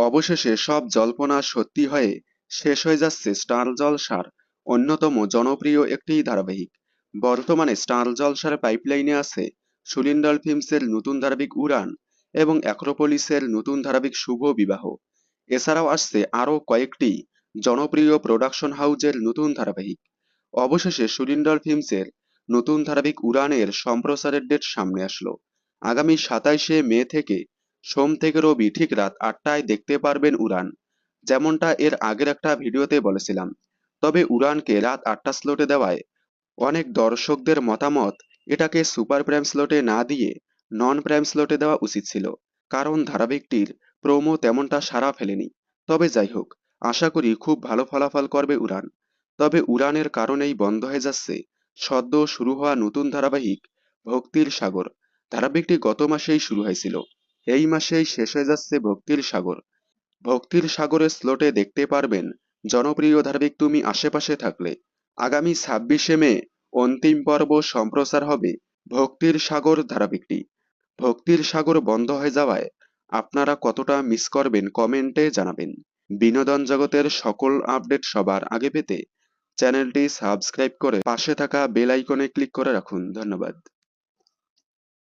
অবশেষে সব জল্পনা সত্যি হয়ে শেষ হয়ে যাচ্ছে স্টার জলসার অন্যতম জনপ্রিয় একটি ধারাবাহিক। বর্তমানে স্টার জলসার পাইপলাইনে আছে সুলিন্ডাল ফিল্মসের নতুন ধারাবাহিক উড়ান এবং অ্যাক্রোপলিসের নতুন ধারাবাহিক শুভ বিবাহ। এছাড়াও আসছে আরও কয়েকটি জনপ্রিয় প্রোডাকশন হাউজের নতুন ধারাবাহিক। অবশেষে সুলিন্ডাল ফিল্মসের নতুন ধারাবাহিক উড়ানের সম্প্রচারের ডেট সামনে আসলো। আগামী সাতাইশে মে থেকে সোম থেকে রবি ঠিক রাত আটটায় দেখতে পারবেন উড়ান। যেমনটা এর আগের একটা ভিডিওতে বলেছিলাম। তবে উড়ানকে রাত আটটা স্লোটে দেওয়ায় অনেক দর্শকদের মতামত এটাকে সুপার প্রাইম স্লটে না দিয়ে নন প্রাইম স্লটে দেওয়া উচিত ছিল। কারণ ধারাবাহিকটির প্রোমো তেমনটা সারা ফেলেনি। তবে যাই হোক, আশা করি খুব ভালো ফলাফল করবে উড়ান। তবে উড়ানের কারণেই বন্ধ হয়ে যাচ্ছে সদ্য শুরু হওয়া নতুন ধারাবাহিক ভক্তির সাগর। ধারাবাহিকটি গত মাসেই শুরু হয়েছিল। এই মাসেই শেষ হয়ে যাচ্ছে ভক্তির সাগর। ভক্তির সাগরের স্লোটে দেখতে পারবেন, জনপ্রিয় ধারাবাহিক তুমি আশেপাশে থাকলে। আগামী ছাব্বিশে মে, অন্তিম পর্ব সম্প্রচার হবে ভক্তির সাগর ধারাবাহিকটি। ভক্তির সাগর বন্ধ হয়ে যাওয়ায় আপনারা কতটা মিস করবেন কমেন্টে জানাবেন। বিনোদন জগতের সকল আপডেট সবার আগে পেতে চ্যানেলটি সাবস্ক্রাইব করে পাশে থাকা বেল আইকনে ক্লিক করে রাখুন। ধন্যবাদ।